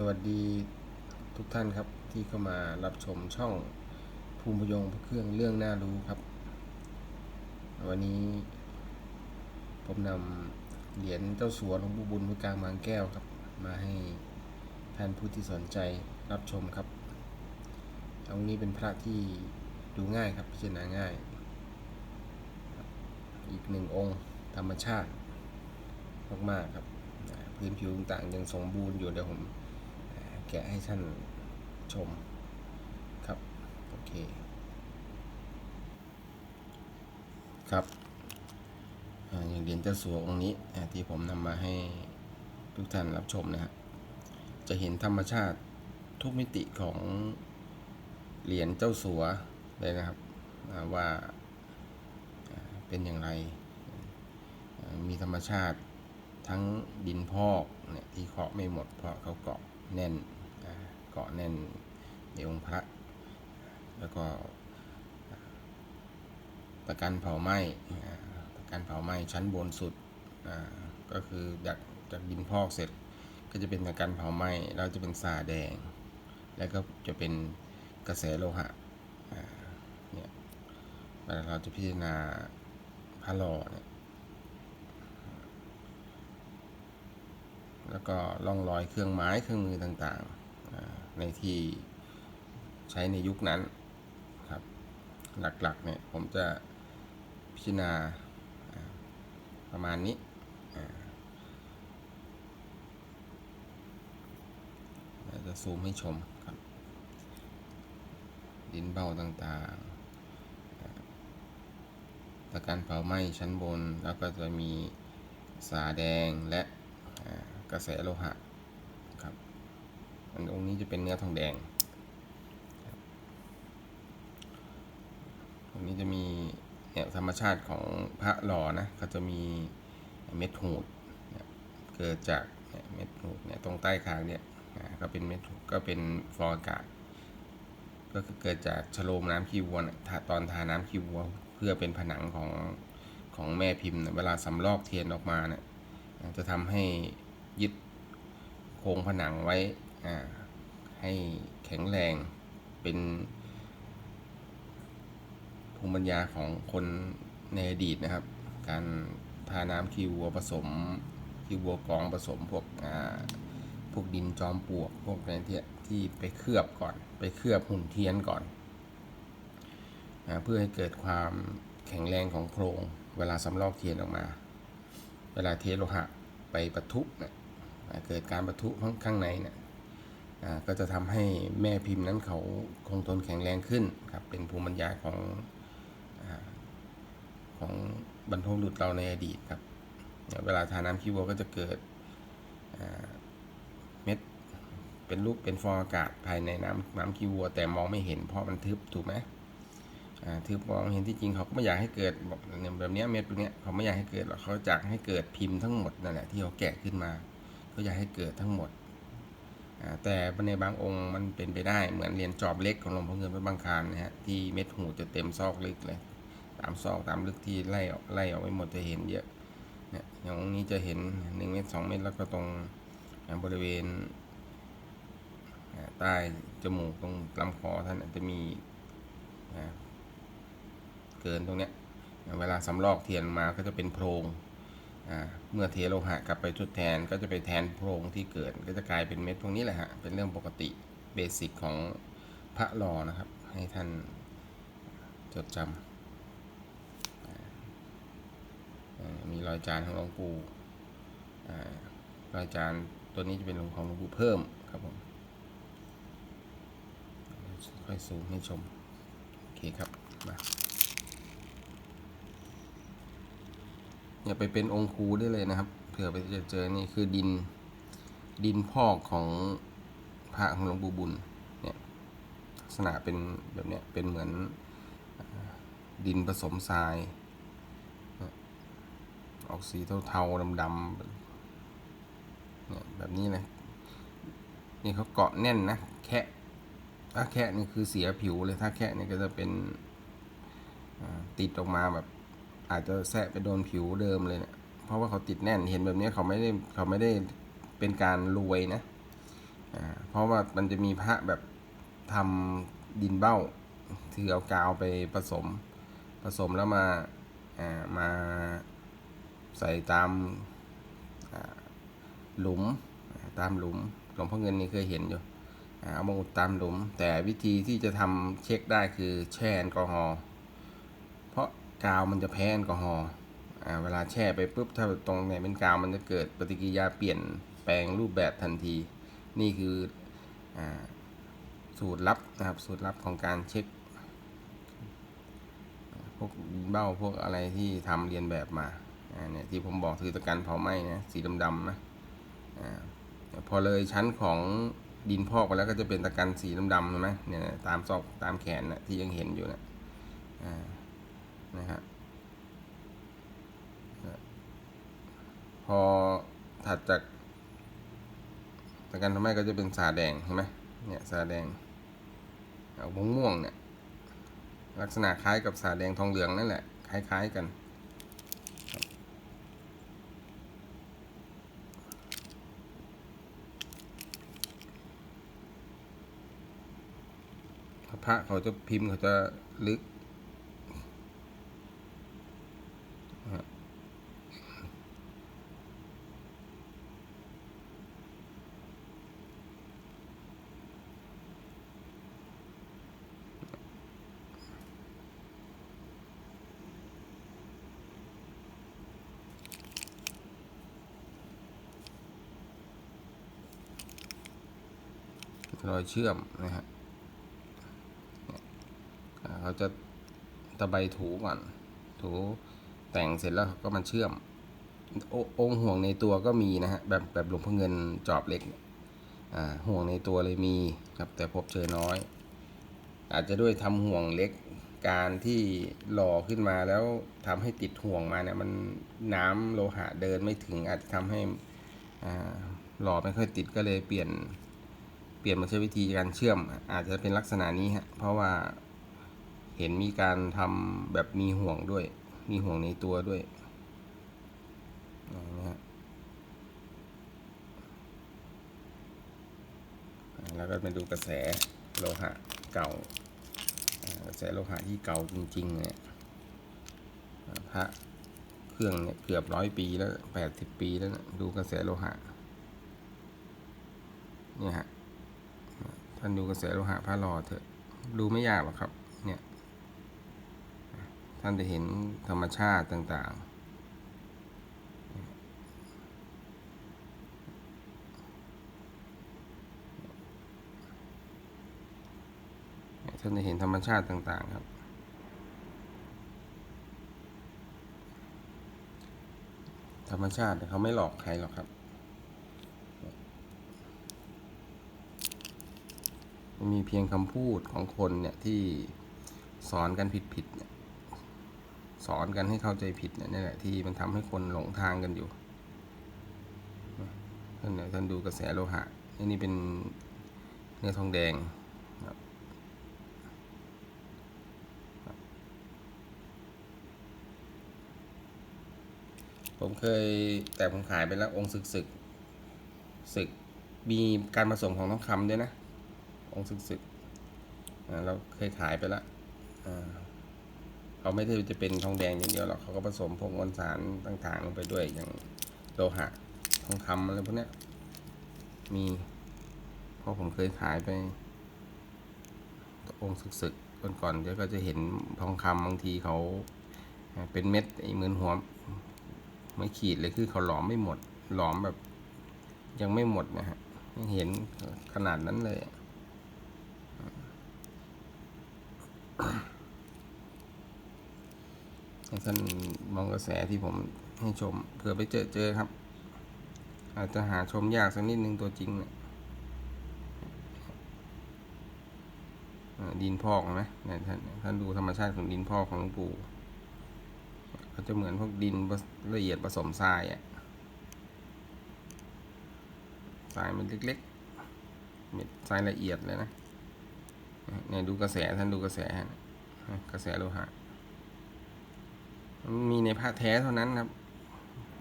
สวัสดีทุกท่านครับที่เข้ามารับชมช่องภูมิพยงพระเครื่องเรื่องน่ารู้ครับ วันนี้ ผมนำเหรียญเจ้าสัวหลวงปู่บุญพระกลางบางแก้วครับ มาให้ท่านผู้ที่สนใจรับชมครับองค์นี้เป็นพระที่ดูง่ายครับพิจารณาง่าย อีกหนึ่งองค์ธรรมชาติมากๆครับพื้นผิวต่างยังสมบูรณ์อยู่เดี๋ยวผม แกะให้ท่านชมครับ โอเค ครับอย่างเหรียญเจ้าสัวองค์นี้ที่ผมนำมาให้ทุกท่านรับชมนะครับจะเห็นธรรมชาติทุกมิติของเหรียญเจ้าสัวเลยนะครับว่าเป็นอย่างไร มีธรรมชาติทั้งดินพอกเนี่ยที่เคาะไม่หมดเพราะเขาเกาะแน่น เกาะแน่นในองค์พระ แล้วก็ตะกันเผาไหม้ตะกันเผาไหม้ชั้นบนสุดก็คือจากจากดินพอกเสร็จก็จะเป็นตะกันเผาไหม้แล้วจะเป็นสาแดง แล้วก็จะเป็นกระแสโลหะเนี่ยเราจะพิจารณาพระหล่อเนี่ยแล้วก็ร่องรอยเครื่องไม้เครื่องมือต่างๆ ในที่ใช้ในยุคนั้นครับ หลักๆเนี่ยผมจะพิจารณาประมาณนี้อ่าจะซูมให้ชมครับ ดินเบาต่างๆตะการเผาไหม้ชั้นบนแล้วก็จะมีสาแดงและกระแสโลหะ อันองค์นี้จะเป็นเนื้อทองแดงตรงนี้จะมีเนี่ยธรรมชาติของพระหล่อนะเขาจะมีเม็ดหูดเเกิดจากเเม็ดหูดเนี่ยตรงใต้คางเนี่ยก็เป็นเม็ดก็เป็นฟองอากาศ ก็คือเกิดจากชโลมน้ำขี้วัวตอนทาน้ำขี้วัว เพื่อเป็นผนังของของแม่พิมพ์เวลาสำลอกเทียนออกมาเนี่ยจะทำให้ยึดโครงผนังไว้ ให้แข็งแรงเป็นภูมิปัญญาของคนในอดีตนะครับ การทาน้ำขี้วัวผสมขี้วัวกองผสมพวกพวกดินจอมปลวกพวกอะไรที่ที่ไปเคลือบก่อน ไปเคลือบหุ่นเทียนก่อนอเพื่อให้เกิดความแข็งแรงของโครงเวลาสำลอกเทียนออกมา เวลาเทโลหะไปปะทุเนี่ยเกิดการปะทุข้างข้างในเนี่ย ก็จะทำให้แม่พิมพ์นั้นเขาคงทนแข็งแรงขึ้นครับเป็นภูมิปัญญาของอของบรรพบุรุษเราในอดีตครับ เวลาทาน้ำขี้วัวก็จะเกิดเม็ดเป็นรูปเป็นฟองอากาศภายในน้ำน้ำขี้วัว แต่มองไม่เห็นเพราะมันทึบถูกไหมอ่าถือมองเห็นที่จริงเขาก็ไม่อยากให้เกิดแบบนี้เม็ดแบบเนี้ยเขาไม่อยากให้เกิดหรอกเขาอยากให้เกิดพิมพ์ทั้งหมดนั่นแหละที่เขาแกะขึ้นมาเขาอยากให้เกิดทั้งหมด แต่ในบางองค์มันเป็นไปได้เหมือนเหรียญจอบเล็กของหลวงพ่อเงินพระบางคานนะฮะที่เม็ดหูจะเต็มซอกลึกเลย ตามซอกตามลึกที่ไล่ออกไล่ออกไปหมดจะเห็นเยอะเนี่ยอย่างนี้จะเห็นหนึ่งเม็ดสองเม็ดแล้วก็ตรงบริเวณใต้จมูกตรงลำคอท่านจะมีเกินตรงเนี้ยเวลาสำลอกเทียนมาก็จะเป็นโพรง เมื่อเทโลหะกลับไปทดแทนก็จะไปแทนโพรงที่เกิด ก็จะกลายเป็นเม็ดพวกนี้แหละฮะเป็นเรื่องปกติเบสิกของพระหลอนะครับ ให้ท่านจดจำมีรอยจานของหลวงปู่รอยจานตัวนี้จะเป็นของหลวงปู่เพิ่มครับผมค่อยซูมให้ชม โอเคครับมา อย่าไปเป็นองค์ครูได้เลยนะครับ เผื่อไปจะเจอนี่คือดินดินพอกของพระของหลวงปู่บุญเนี่ยลักษณะเป็นแบบเนี้ยเป็นเหมือนดินผสมทราย ออกสีเทาๆดำๆเนี่ยแบบนี้เลยนี่เขาเกาะแน่นนะแค่ถ้าแค่นี่คือเสียผิวเลยถ้าแค่นี่ก็จะเป็นติดออกมาแบบ อาจจะแทะไปโดนผิวเดิมเลยเนะี่ยเพราะว่าเขาติดแน่นเห็นแบบนี้เขาไม่ได้เขาไม่ได้เป็นการรวยนะอ่าเพราะว่ามันจะมีพระแบบทำดินเบ้าคือเอากาวไปผสม ผสมแล้วมาอ่ามาใส่ตามหลุมตามหลุมหลวงพ่อเงินนี่เคยเห็นอยู่เอามาอุดตามหลุม แต่วิธีที่จะทำเช็คได้คือแช่แอลกอฮอล์ กาวมันจะแพ้แอลกอฮอล์เวลาแช่ไปปุ๊บถ้าตรงไหนเป็นกาวมันจะเกิดปฏิกิริยาเปลี่ยนแปลงรูปแบบทันที นี่คืออสูตรลับนะครับสูตรลับของการเช็คพวกเบ้าพวกอะไรที่ทำเรียนแบบมาเนี่ยที่ผมบอกคือตะกันเผาไหม้นะสีดำๆนะอพอเลยชั้นของดินพอกไปแล้วก็จะเป็นตะกันสีดำๆใช่ไหมเนี่ยตามซอกตามแขนนะที่ยังเห็นอยู่นะอ่า นะฮะพอถัดจากตะกันทำไมก็จะเป็นสาแดงเห็นไหมเนี่ยสาแดงเอาม่วงเนี่ยลักษณะคล้ายกับสาแดงทองเหลืองนั่นแหละ คล้ายๆกันพระเขาจะพิมพ์เขาจะลึก รอยเชื่อมนะฮะเขาจะตะไบถูก่อน ถูแต่งเสร็จแล้วก็มาเชื่อมโอองค์ห่วงในตัวก็มีนะฮะแบบแบบหลวงพ่อเงินจอบเหล็กอ่าห่วงในตัวเลยมีครับแต่พบเจอน้อย อาจจะด้วยทำห่วงเล็กการที่หล่อขึ้นมาแล้วทำให้ติดห่วงมาเนี่ยมันน้ำโลหะเดินไม่ถึงอาจจะทำให้อ่าหล่อไม่ค่อยติดก็เลยเปลี่ยน ปลี่ยนมาใช้วิธีการเชื่อม อาจจะเป็นลักษณะนี้ฮะเพราะว่าเห็นมีการทำแบบมีห่วงด้วย มีห่วงในตัวด้วยนะฮะแล้วก็มาดูกระแสโลหะเก่ากระแสโลหะที่เก่าจริงๆเนี่ยพระเครื่องเนี่ยเกือบร้อยปีแล้วแปดสิบปีแล้วนะดูกระแสโลหะเนี่ยฮะานดูกระแสโลหะพระหล่อเถอะ ดูไม่ยากหรอกครับ เนี่ย ท่านจะเห็นธรรมชาติต่างๆ ท่านจะเห็นธรรมชาติต่าง ๆ ครับ ธรรมชาติเขาไม่หลอกใครหรอกครับ มันมีเพียงคำพูดของคนเนี่ยที่สอนกันผิดๆเนี่ยสอนกันให้เข้าใจผิดเนี่ยนี่แหละที่มันทำให้คนหลงทางกันอยู่ท่านเนี่ยท่านดูกระแสโลหะอันนี้เป็นเนื้อทองแดงผมเคยแต่ผมขายไปแล้วองค์ศึกศึกศึกมีการผสมของทองคำด้วยนะ องค์ศึกศึกเราเคยขายไปแล้วเขาไม่ได้จะเป็นทองแดงอย่างเดียวหรอกเขาก็ผสมพวกมวลสารต่างๆลงไปด้วยอย่างโลหะทองคำอะไรพวกนี้มีเพราะผมเคยขายไป องค์ศึกศึกๆก่อนๆเดี๋ยวก็จะเห็นทองคำบางทีเขาอ่าเป็นเม็ดไอ้เหมือนหัวไม่ขีดเลยคือเขาหลอมไม่หมด หลอมแบบยังไม่หมดนะฮะยังเห็นขนาดนั้นเลยอะ ให้ท่านมองกระแสที่ผมให้ชมเผื่อไปเจอเจอครับ อาจจะหาชมยากสักนิดนึงตัวจริงเนี่ยดินพอกนไหมเนี่ยท่านท่านดูธรรมชาติของดินพอกของหลวงปู่เขาจะเหมือนพวกดินละเอียดผสมทรายอะทรายมันเล็กๆเม็ดทรายละเอียดเลยนะเนี่ยดูกระแสท่านดูกระแสกระแสโลหะ มีในผ้าแท้เท่านั้นครับ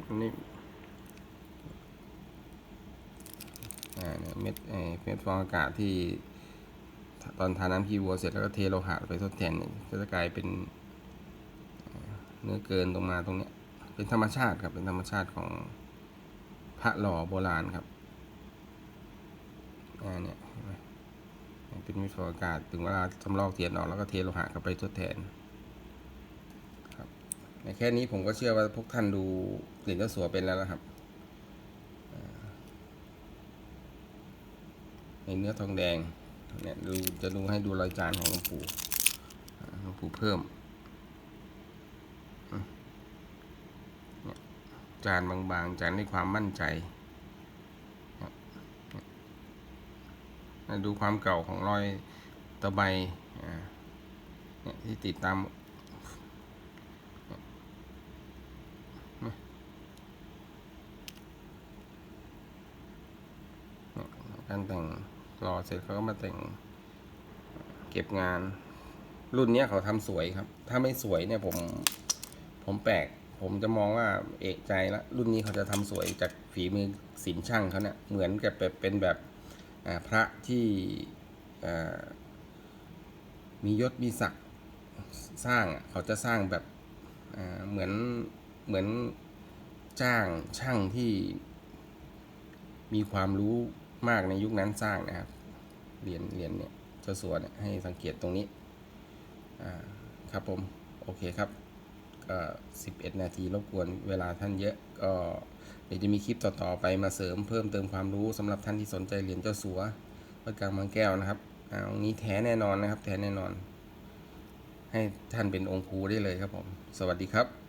อันนี้อ่เม็ดเม็ดฟองอากาศที่ ตอนทาน้ำคีวัวเสร็จแล้วก็เทโลหะไปทดแทนก็จะกลายเป็นเนื้อเกินตรงมาตรงเนี้ยเป็นธรรมชาติครับเป็นธรรมชาติของพระหล่อโบราณครับอ่าเนี่ยเห็นไหมเป็นมิตรอากาศถึงเวลาจำลองเทียนออกแล้วก็เทโลหะเข้าไปทดแทน ในแค่นี้ผมก็เชื่อว่าพวกท่านดูเหรียญเจ้าสัวเป็นแล้วนะครับ ในเนื้อทองแดงเนี่ยดูจะดูให้ดูรอยจานของหลวงปู่หลวงปู่เพิ่มจานบางๆจานด้วยความมั่นใจดูความเก่าของรอยตะไบที่ติดตามเนี่ย การแต่งรอเสร็จเขาก็มาแต่งเก็บงาน รุ่นเนี้ยเขาทำสวยครับ ถ้าไม่สวยเนี่ยผมผมแปลก ผมจะมองว่าเอกใจละรุ่นนี้เขาจะทำสวยจากฝีมือศิลป์ช่างเขาเนี่ยเหมือนกับแบบเป็นแบบพระที่มียศมีศักดิ์สร้างเขาจะสร้างแบบเหมือนเหมือนจ้างช่างที่มีความรู้ มากในยุคนั้นสร้างนะครับ เหรียญเหรียญเนี่ยเจ้าสัวนให้สังเกตตรงนี้ครับผม โอเคครับก็11 นาทีรบกวนเวลาท่านเยอะก็เดี๋ยวจะมีคลิปต่อๆไปมาเสริมเพิ่มเติมความรู้สำหรับท่านที่สนใจเหรียญเจ้าสัววัดกลางบางแก้วนะครับอ่าองนี้แท้แน่นอนนะครับ แท้แน่นอน ให้ท่านเป็นองค์ครูได้เลยครับผม สวัสดีครับ